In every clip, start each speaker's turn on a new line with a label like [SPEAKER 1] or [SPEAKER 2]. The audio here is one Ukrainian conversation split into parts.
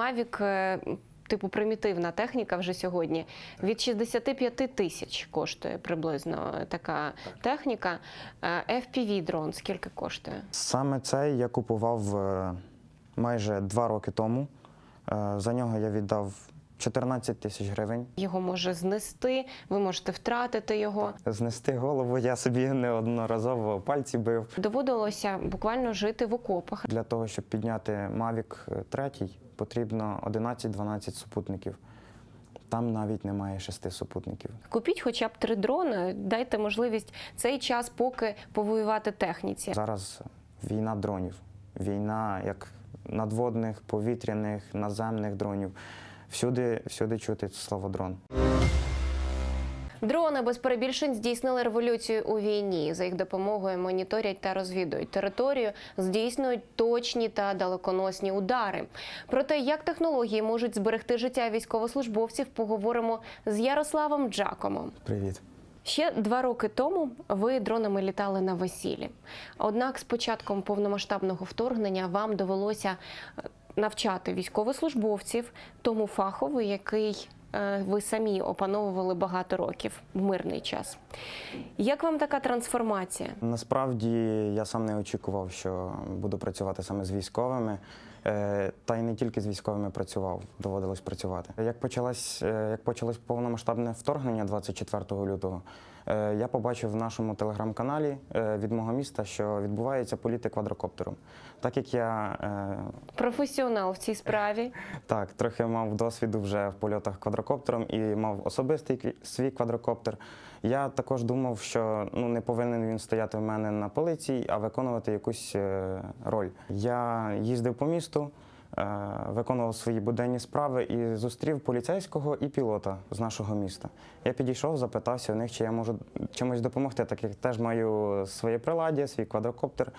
[SPEAKER 1] Mavic, е, типу примітивна техніка вже сьогодні, від 65 тисяч коштує приблизно така техніка. Е, FPV дрон скільки коштує?
[SPEAKER 2] Саме цей я купував е, майже два роки тому. За нього я віддав 14 тисяч гривень.
[SPEAKER 1] Його може знести, ви можете втратити його.
[SPEAKER 2] Знести голову я собі неодноразово пальці бив.
[SPEAKER 1] Доводилося буквально жити в окопах.
[SPEAKER 2] Для того, щоб підняти Mavic 3, потрібно 11-12 супутників. Там навіть немає шести супутників.
[SPEAKER 1] Купіть хоча б три дрони, дайте можливість цей час поки повоювати техніці.
[SPEAKER 2] Зараз війна дронів, війна як надводних, повітряних, наземних дронів. Всюди, всюди чути слово дрон.
[SPEAKER 1] Дрони без перебільшень здійснили революцію у війні. За їх допомогою моніторять та розвідують територію, здійснюють точні та далеконосні удари. Про те, як технології можуть зберегти життя військовослужбовців, поговоримо з Ярославом Джакомом.
[SPEAKER 2] Привіт.
[SPEAKER 1] Ще два роки тому ви дронами літали на весіллі. Однак з початком повномасштабного вторгнення вам довелося навчати військовослужбовців тому фахову, який е, ви самі опановували багато років в мирний час. Як вам така трансформація?
[SPEAKER 2] Насправді я сам не очікував, що буду працювати саме з військовими. Е, Та й не тільки з військовими працював, доводилось працювати. Як почалось, е, як почалось повномасштабне вторгнення 24 лютого, я побачив в нашому телеграм-каналі е, від мого міста, що відбувається політи квадрокоптером. Так як я е,
[SPEAKER 1] Професіонал в цій справі.
[SPEAKER 2] так, трохи мав досвіду вже в польотах квадрокоптером і мав особистий свій квадрокоптер. Я також думав, що ну не повинен він стояти в мене на полиці, а виконувати якусь е, роль. Я їздив по місту, е, виконував свої буденні справи і зустрів поліцейського і пілота з нашого міста. Я підійшов, запитався у них, чи я можу чимось допомогти, так як теж маю своє приладдя, свій квадрокоптер.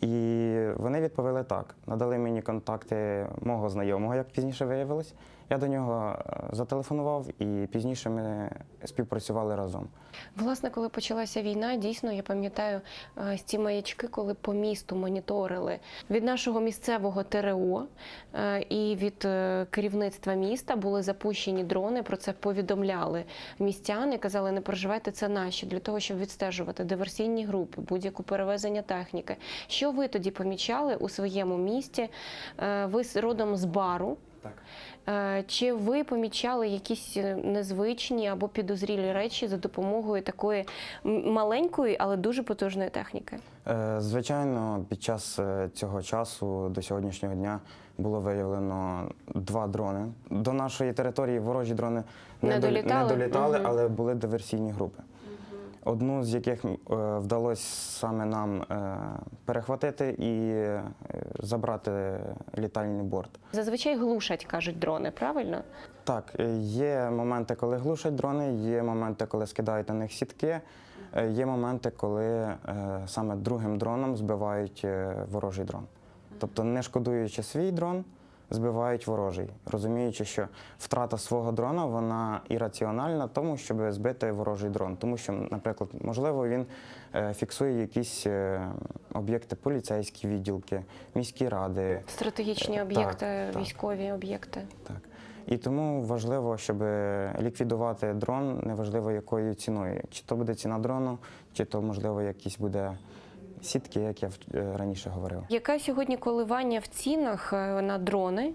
[SPEAKER 2] І вони відповіли так. Надали мені контакти мого знайомого, як пізніше виявилось. Я до нього е, зателефонував і пізніше ми співпрацювали разом.
[SPEAKER 1] Власне, коли почалася війна, дійсно я пам'ятаю е, ці маячки, коли по місту моніторили від нашого місцевого ТРО е, і від керівництва міста були запущені дрони. Про це повідомляли містяни. Казали, не переживайте, це наші для того, щоб відстежувати диверсійні групи, будь-яку перевезення техніки. Що ви тоді помічали у своєму місті? Ви родом з бару.
[SPEAKER 2] Так.
[SPEAKER 1] Е, Чи ви помічали якісь е, незвичні або підозрілі речі за допомогою такої маленької, але дуже потужної техніки?
[SPEAKER 2] Е, Звичайно, під час цього часу до сьогоднішнього дня було виявлено два дрони. До нашої території ворожі дрони
[SPEAKER 1] Не
[SPEAKER 2] не,
[SPEAKER 1] долітали?
[SPEAKER 2] не долітали,
[SPEAKER 1] Мгм.
[SPEAKER 2] але були диверсійні групи. Одну з яких вдалося саме нам перехватити і забрати літальний борт.
[SPEAKER 1] Зазвичай глушать, кажуть дрони, правильно?
[SPEAKER 2] Так, е, є моменти, коли глушать дрони, є моменти, коли скидають на них сітки, е, є моменти, коли е, саме другим дроном збивають ворожий дрон. Тобто, не шкодуючи свій дрон, збивають ворожий, розуміючи, що втрата свого дрона вона ірраціональна, тому щоб збити ворожий дрон. Тому що, наприклад, можливо, він е, фіксує якісь е, об'єкти, поліцейські відділки, міські ради.
[SPEAKER 1] Стратегічні
[SPEAKER 2] Е,
[SPEAKER 1] об'єкти,
[SPEAKER 2] так, так.
[SPEAKER 1] військові об'єкти.
[SPEAKER 2] Так. І тому важливо, щоб ліквідувати дрон, неважливо якою ціною. Чи то буде ціна дрону, чи то, можливо, якісь буде сітки, як я е, раніше говорив.
[SPEAKER 1] Яке сьогодні коливання в цінах е, на дрони?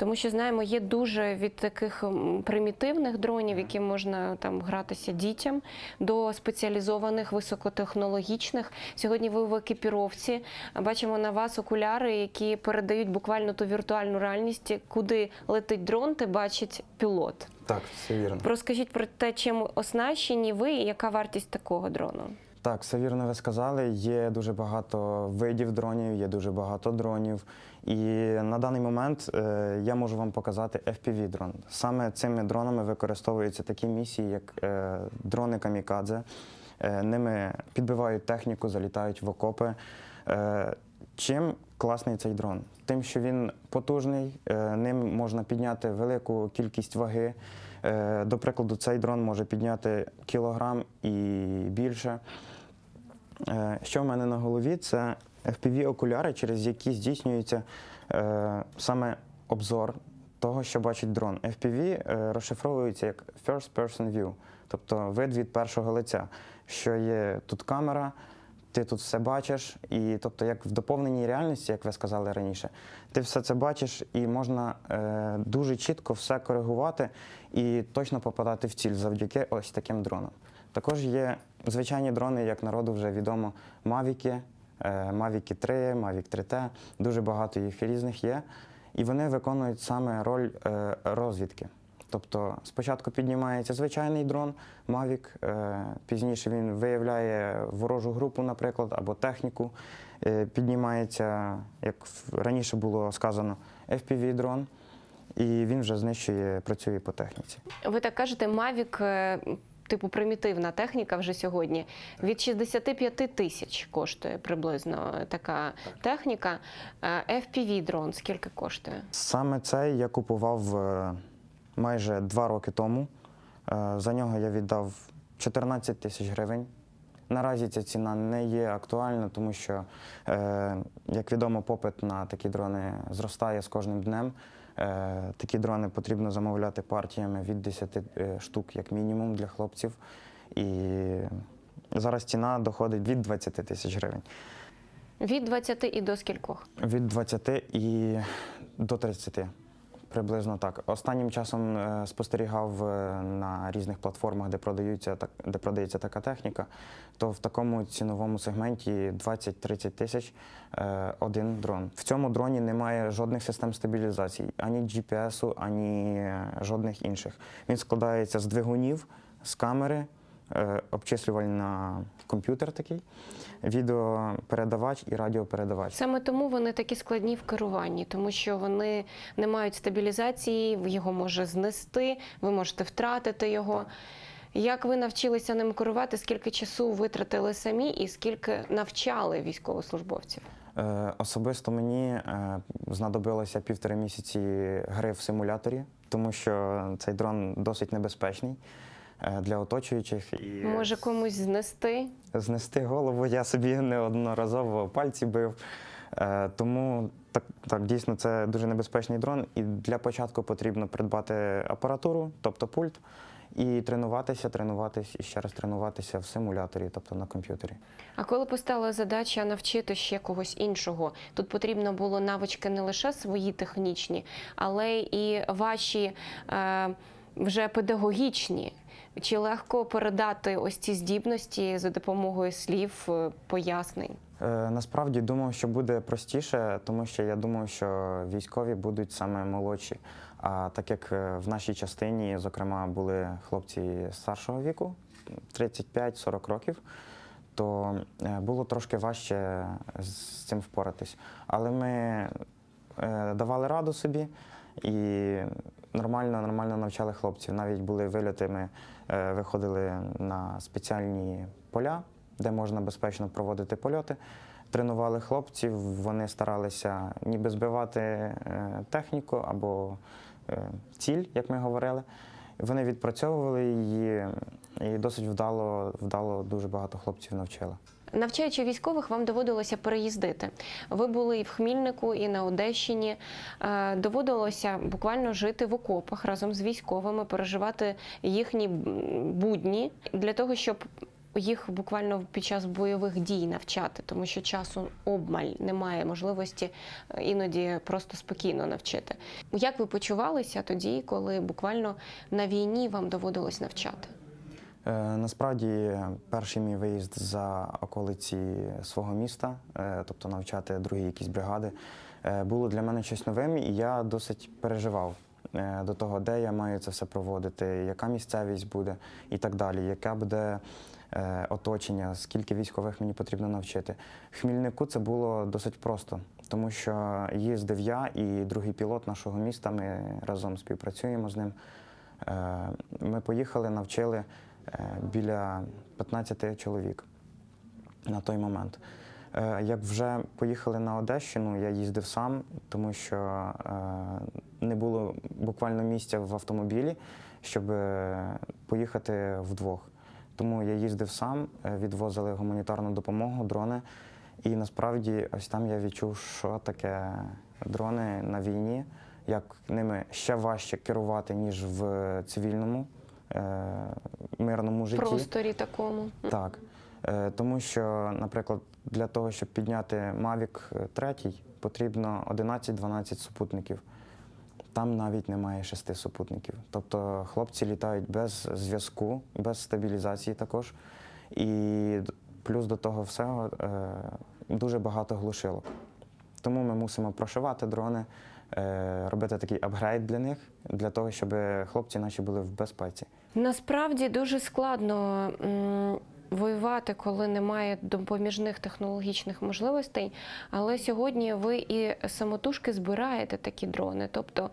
[SPEAKER 1] Тому що знаємо, є дуже від таких примітивних дронів, які можна там гратися дітям, до спеціалізованих високотехнологічних. Сьогодні ви в екіпіровці. Бачимо на вас окуляри, які передають буквально ту віртуальну реальність, куди летить дрон, ти бачить пілот.
[SPEAKER 2] Так, все вірно.
[SPEAKER 1] Розкажіть про те, чим оснащені ви і яка вартість такого дрону?
[SPEAKER 2] Так, все вірно ви сказали. Є дуже багато видів дронів, є дуже багато дронів. І на даний момент е, я можу вам показати fpv дрон. Саме цими дронами використовуються такі місії, як е, дрони камікадзе. Е, ними підбивають техніку, залітають в окопи. Е, чим класний цей дрон? Тим, що він потужний, е, ним можна підняти велику кількість ваги. Е, До прикладу, цей дрон може підняти кілограм і більше. Е, Що в мене на голові? Це FPV-окуляри, через які здійснюється е, саме обзор того, що бачить дрон. FPV е, розшифровується як First Person View, тобто вид від першого лиця, що є тут камера, ти тут все бачиш, і тобто, як в доповненій реальності, як ви сказали раніше, ти все це бачиш і можна е, дуже чітко все коригувати і точно попадати в ціль завдяки ось таким дронам. Також є звичайні дрони, як народу вже відомо, Мавіки, Mavic 3, Mavic 3T, дуже багато їх різних є. І вони виконують саме роль е, розвідки. Тобто спочатку піднімається звичайний дрон Mavic, е, пізніше він виявляє ворожу групу, наприклад, або техніку. Е, Піднімається, як раніше було сказано, FPV-дрон, і він вже знищує, працює по техніці.
[SPEAKER 1] Ви так кажете, е, типу примітивна техніка вже сьогодні. Від 65 тисяч коштує приблизно така техніка. Е, FPV-дрон скільки коштує?
[SPEAKER 2] Саме цей я купував е, майже два роки тому. Е, За нього я віддав 14 тисяч гривень. Наразі ця ціна не є актуальна, тому що, як відомо, попит на такі дрони зростає з кожним днем. Е, Такі дрони потрібно замовляти партіями від 10 е, штук, як мінімум, для хлопців. І зараз ціна доходить від 20 тисяч гривень.
[SPEAKER 1] Від 20 і до скількох?
[SPEAKER 2] Від 20 і до 30. Приблизно так. Останнім часом е, спостерігав е, на різних платформах, де продаються так, де продається така техніка, то в такому ціновому сегменті 20-30 тисяч е, один дрон. В цьому дроні немає жодних систем стабілізації, ані GPS, ані жодних інших. Він складається з двигунів, з камери, обчислювальна комп'ютер такий, відеопередавач і радіопередавач.
[SPEAKER 1] Саме тому вони такі складні в керуванні, тому що вони не мають стабілізації, його може знести, ви можете втратити його. Як ви навчилися ним керувати? Скільки часу витратили самі, і скільки навчали військовослужбовців?
[SPEAKER 2] Е, Особисто мені е, знадобилося півтори місяці гри в симуляторі, тому що цей дрон досить небезпечний е, для оточуючих. І
[SPEAKER 1] Може комусь знести?
[SPEAKER 2] знести голову я собі неодноразово пальці бив. Е, Тому так, так дійсно це дуже небезпечний дрон. І для початку потрібно придбати апаратуру, тобто пульт, і тренуватися, тренуватися і ще раз тренуватися в симуляторі, тобто на комп'ютері.
[SPEAKER 1] А коли постала задача навчити ще когось іншого, тут потрібно було навички не лише свої технічні, але і ваші е, вже педагогічні. Чи легко передати ось ці здібності за допомогою слів, е, пояснень?
[SPEAKER 2] Е, Насправді думав, що буде простіше, тому що я думав, що військові будуть саме молодші. А так як е, в нашій частині, зокрема, були хлопці старшого віку, 35-40 років, то було трошки важче з цим впоратись. Але ми давали раду собі і нормально, нормально навчали хлопців. Навіть були вильоти, виходили на спеціальні поля, де можна безпечно проводити польоти. Тренували хлопців, вони старалися ніби збивати е, техніку або е, ціль, як ми говорили. Вони відпрацьовували її і досить вдало, вдало дуже багато хлопців навчили.
[SPEAKER 1] Навчаючи військових, вам доводилося переїздити. Ви були і в Хмільнику, і на Одещині. Е, Доводилося буквально жити в окопах разом з військовими, переживати їхні будні для того, щоб їх буквально під час бойових дій навчати, тому що часу обмаль немає можливості е, іноді просто спокійно навчити. Як ви почувалися тоді, коли буквально на війні вам доводилось навчати?
[SPEAKER 2] Е, Насправді, перший мій виїзд за околиці свого міста, е, тобто навчати другі якісь бригади, е, було для мене щось новим, і я досить переживав до того, де я маю це все проводити, яка місцевість буде і так далі, яке буде оточення, скільки військових мені потрібно навчити. Хмільнику це було досить просто, тому що їздив я і другий пілот нашого міста. Ми разом співпрацюємо з ним. Ми поїхали, навчили біля 15 чоловік на той момент. Е, Як вже поїхали на Одещину, я їздив сам, тому що е, не було буквально місця в автомобілі, щоб е, поїхати вдвох. Тому я їздив сам, е, відвозили гуманітарну допомогу, дрони. І насправді ось там я відчув, що таке дрони на війні, як ними ще важче керувати, ніж в цивільному е, мирному житті.
[SPEAKER 1] просторі такому.
[SPEAKER 2] Так. Е, Тому що, наприклад, для того, щоб підняти Mavic 3, потрібно 11-12 супутників. Там навіть немає шести супутників. Тобто хлопці літають без зв'язку, без стабілізації також. І плюс до того всього е, дуже багато глушилок. Тому ми мусимо прошивати дрони, е, робити такий апгрейд для них, для того, щоб хлопці наші були в безпеці.
[SPEAKER 1] Насправді дуже складно воювати, коли немає допоміжних технологічних можливостей. Але сьогодні ви і самотужки збираєте такі дрони. Тобто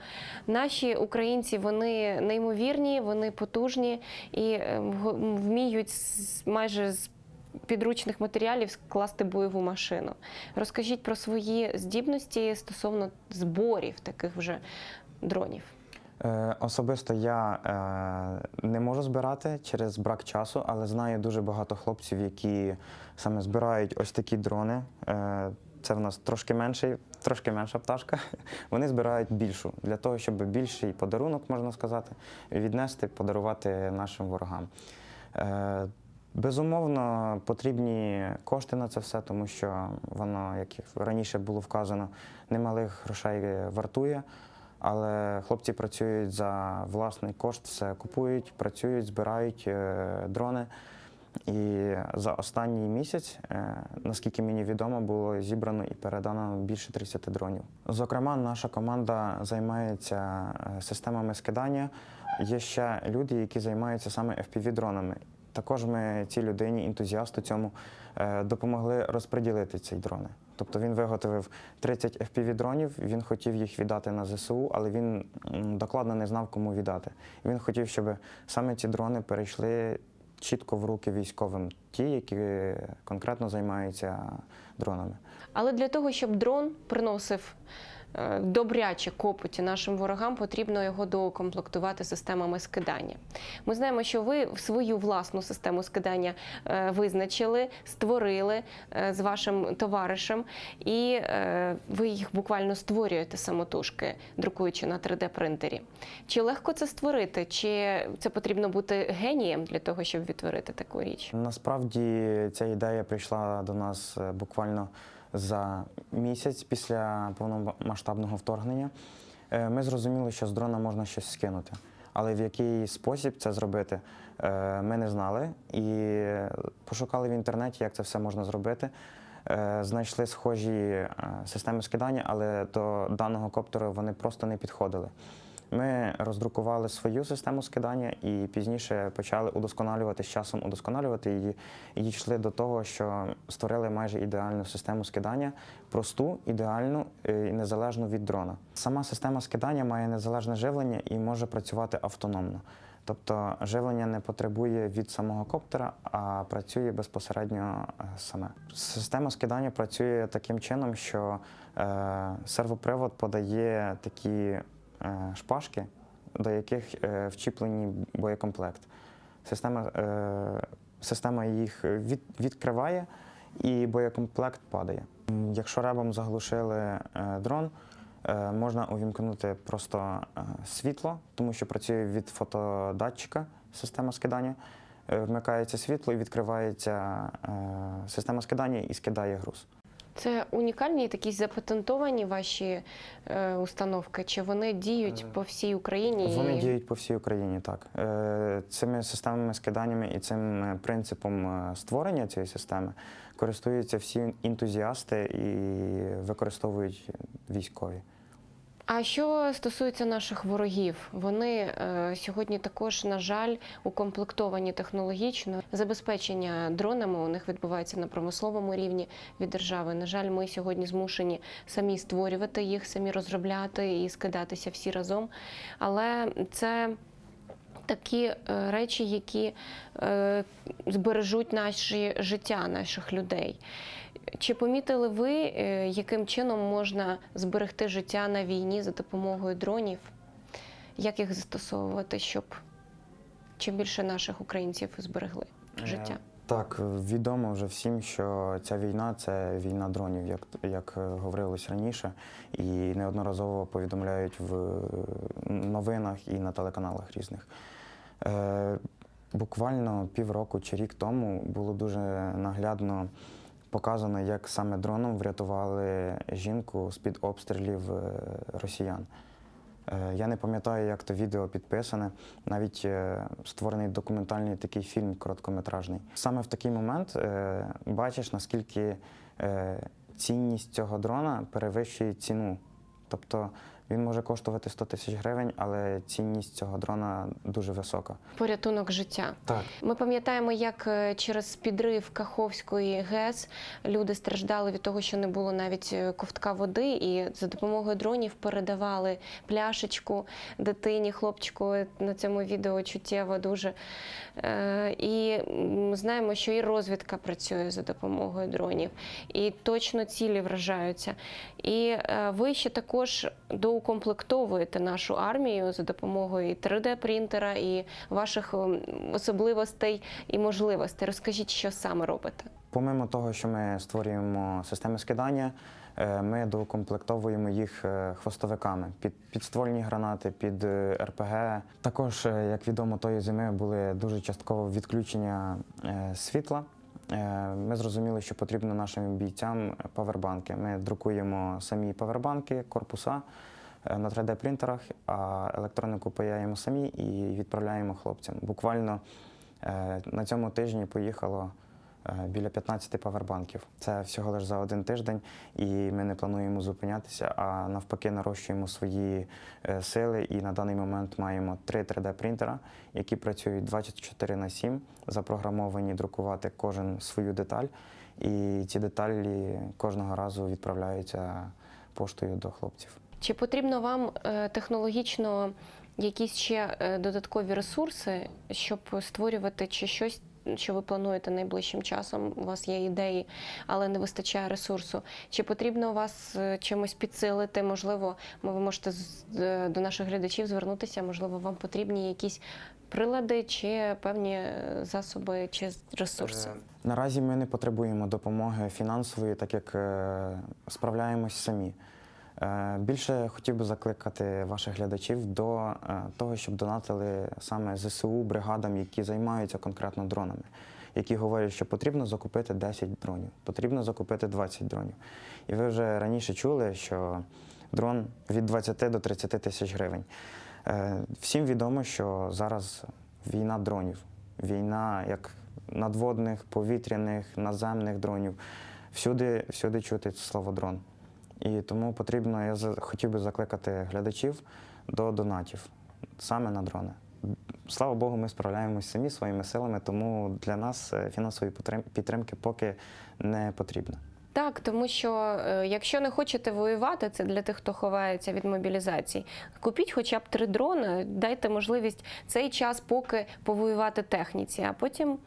[SPEAKER 1] наші українці вони неймовірні, вони потужні і е, вміють майже з підручних матеріалів скласти бойову машину. Розкажіть про свої здібності стосовно зборів таких вже дронів.
[SPEAKER 2] Е, Особисто я е, не можу збирати через брак часу, але знаю дуже багато хлопців, які саме збирають ось такі дрони. Е, Це в нас трошки менший, трошки менша пташка. Вони збирають більшу для того, щоб більший подарунок, можна сказати, віднести, подарувати нашим ворогам. Безумовно, потрібні кошти на це все, тому що воно, як раніше було вказано, немалих грошей вартує. Але хлопці працюють за власний кошт, все купують, працюють, збирають е, дрони. І за останній місяць, е, наскільки мені відомо, було зібрано і передано більше 30 дронів. Зокрема, наша команда займається е, системами скидання. Є ще люди, які займаються саме FPV-дронами. Також ми цій людині, ентузіасту цьому, е, допомогли розподілити ці дрони. Тобто він виготовив 30 FPV-дронів, він хотів їх віддати на ЗСУ, але він докладно не знав, кому віддати. Він хотів, щоб саме ці дрони перейшли чітко в руки військовим, ті, які конкретно займаються дронами.
[SPEAKER 1] Але для того, щоб дрон приносив добряче копоті нашим ворогам, потрібно його доукомплектувати системами скидання. Ми знаємо, що ви свою власну систему скидання е, визначили, створили е, з вашим товаришем, і е, ви їх буквально створюєте самотужки, друкуючи на 3D-принтері. Чи легко це створити? Чи це потрібно бути генієм для того, щоб відтворити таку річ?
[SPEAKER 2] Насправді ця ідея прийшла до нас е, буквально за місяць після повномасштабного вторгнення. Е, Ми зрозуміли, що з дрона можна щось скинути. Але в який спосіб це зробити, е, ми не знали і пошукали в інтернеті, як це все можна зробити. Е, Знайшли схожі системи скидання, але до даного коптера вони просто не підходили. Ми роздрукували свою систему скидання і пізніше почали удосконалювати з часом, удосконалювати її і дійшли до того, що створили майже ідеальну систему скидання, просту, ідеальну е, і незалежну від дрона. Сама система скидання має незалежне живлення і може працювати автономно. Тобто живлення не потребує від самого коптера, а працює безпосередньо е, саме. Система скидання працює таким чином, що е, сервопривод подає такі шпажки, до яких е, вчіплені боєкомплект. Система, е, система їх відкриває і боєкомплект падає. Якщо ребом заглушили е, дрон, е, можна увімкнути просто е, світло, тому що працює від фотодатчика система скидання. Е, Вмикається світло і відкривається е, система скидання і скидає груз.
[SPEAKER 1] Це унікальні такі запатентовані ваші е, установки, чи вони діють
[SPEAKER 2] Е,
[SPEAKER 1] по всій Україні?
[SPEAKER 2] Вони діють по всій Україні, так. Е, Цими системами скиданнями і цим е, принципом е, створення цієї системи користуються всі ентузіасти і використовують військові.
[SPEAKER 1] А що стосується наших ворогів, вони е, сьогодні також, на жаль, укомплектовані технологічно. Забезпечення дронами у них відбувається на промисловому рівні від держави. На жаль, ми сьогодні змушені самі створювати їх, самі розробляти і скидатися всі разом. Але це такі е, речі, які е, збережуть наші життя наших людей. Чи помітили ви, е, яким чином можна зберегти життя на війні за допомогою дронів? Як їх застосовувати, щоб чим більше наших українців зберегли життя?
[SPEAKER 2] Е, Так, відомо вже всім, що ця війна це війна дронів, як, як е, говорилось раніше, і неодноразово повідомляють в новинах і на телеканалах різних. Е, буквально півроку чи рік тому було дуже наглядно показано, як саме дроном врятували жінку з-під обстрілів е, росіян. Е, Я не пам'ятаю, як то відео підписане, навіть е, створений документальний такий фільм короткометражний. Саме в такий момент бачиш, наскільки цінність цього дрона перевищує ціну. Тобто він може коштувати 100 тисяч гривень, але цінність цього дрона дуже висока.
[SPEAKER 1] Порятунок життя.
[SPEAKER 2] Так.
[SPEAKER 1] Ми пам'ятаємо, як е, через підрив Каховської ГЕС люди страждали від того, що не було навіть е, ковтка води, і за допомогою дронів передавали пляшечку дитині, хлопчику на цьому відео чуттєво дуже. Е, І знаємо, що і розвідка працює за допомогою дронів, і точно цілі вражаються. І е, ви ще також доукомплектовуєте нашу армію за допомогою 3D-принтера, і ваших ем, особливостей і можливостей. Розкажіть, що саме робите?
[SPEAKER 2] Помимо того, що ми створюємо системи скидання, е, ми доукомплектовуємо їх е, хвостовиками під підствольні гранати, під е, РПГ. Також, як відомо, тої зими були дуже частково відключення світла. Ми зрозуміли, що потрібно нашим бійцям павербанки. Ми друкуємо самі павербанки, корпуса на 3D-принтерах, а електронику паяємо самі і відправляємо хлопцям. Буквально е, на цьому тижні поїхало е, біля 15 павербанків. Це всього лише за один тиждень, і ми не плануємо зупинятися, а навпаки, нарощуємо свої е, сили. І на даний момент маємо три 3D-принтера, які працюють 24 на 7, запрограмовані друкувати кожен свою деталь. І ці деталі кожного разу відправляються поштою до хлопців.
[SPEAKER 1] Чи потрібно вам е, технологічно якісь ще е, додаткові ресурси, щоб створювати чи щось? Що ви плануєте найближчим часом? У вас є ідеї, але не вистачає ресурсу. Чи потрібно вас е, чимось підсилити? Можливо, ви можете до наших глядачів звернутися. Можливо, вам потрібні якісь прилади чи певні засоби чи ресурси?
[SPEAKER 2] Наразі ми не потребуємо допомоги фінансової, так як справляємось самі. Е, Більше хотів би закликати ваших глядачів до е, того, щоб донатили саме ЗСУ бригадам, які займаються конкретно дронами, які говорять, що потрібно закупити 10 дронів, потрібно закупити 20 дронів. І ви вже раніше чули, що дрон від 20 до 30 тисяч гривень. Е, Всім відомо, що зараз війна дронів, війна як надводних, повітряних, наземних дронів. Всюди, всюди чути слово дрон. І тому потрібно, я хотів би закликати глядачів до донатів саме на дрони. Слава Богу, ми справляємося самі своїми силами, тому для нас е, фінансової підтримки поки не потрібно.
[SPEAKER 1] Так, тому що е, якщо не хочете воювати, це для тих, хто ховається від мобілізації. Купіть хоча б три дрони, дайте можливість цей час поки повоювати техніці, а потім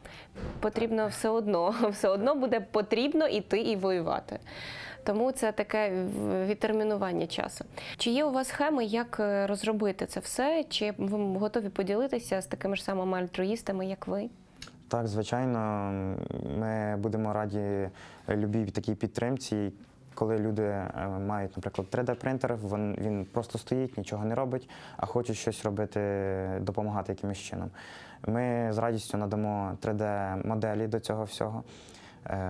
[SPEAKER 1] потрібно все одно, все одно буде потрібно іти і воювати. Тому це таке відтермінування часу. Чи є у вас схеми, як е, розробити це все? Чи ви готові поділитися з такими ж самими альтруїстами, як ви?
[SPEAKER 2] Так, звичайно, ми будемо раді любій такій підтримці, коли люди е, мають, наприклад, 3D-принтер, він, він просто стоїть, нічого не робить, а хочуть щось робити, допомагати якимось чином. Ми з радістю надамо 3D-моделі до цього всього,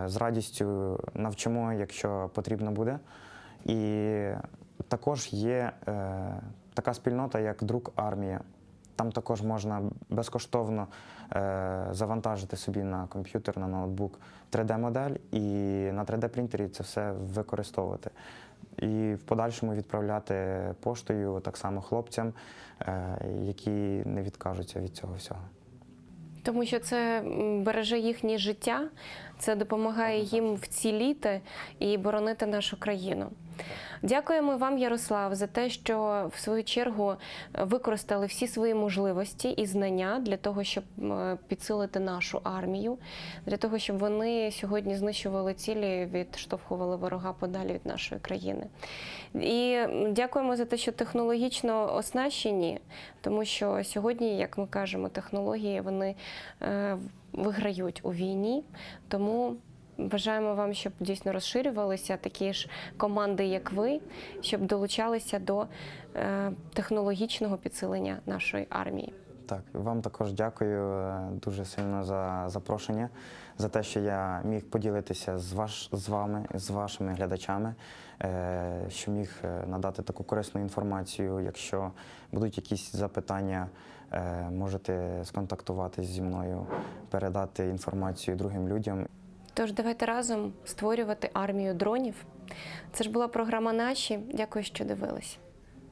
[SPEAKER 2] з радістю навчимо, якщо потрібно буде. І також є е, така спільнота, як друк армія. Там також можна безкоштовно е, завантажити собі на комп'ютер, на ноутбук 3D-модель і на 3D-принтері це все використовувати. І в подальшому відправляти поштою так само хлопцям, е, які не відкажуться від цього всього.
[SPEAKER 1] Тому що це береже їхнє життя, це допомагає їм вціліти і боронити нашу країну. Дякуємо вам, Ярослав, за те, що в свою чергу використали всі свої можливості і знання для того, щоб підсилити нашу армію, для того, щоб вони сьогодні знищували цілі, відштовхували ворога подалі від нашої країни. І дякуємо за те, що технологічно оснащені, тому що сьогодні, як ми кажемо, технології вони е, виграють у війні. Тому бажаємо вам, щоб дійсно розширювалися такі ж команди, як ви, щоб долучалися до е, технологічного підсилення нашої армії.
[SPEAKER 2] Так, вам також дякую е, дуже сильно за запрошення, за те, що я міг поділитися з, ваш, з вами, з вашими глядачами, е, що міг надати таку корисну інформацію. Якщо будуть якісь запитання, можете сконтактуватись зі мною, передати інформацію другим людям.
[SPEAKER 1] Тож давайте разом створювати армію дронів. Це ж була програма Наші. Дякую, що дивились.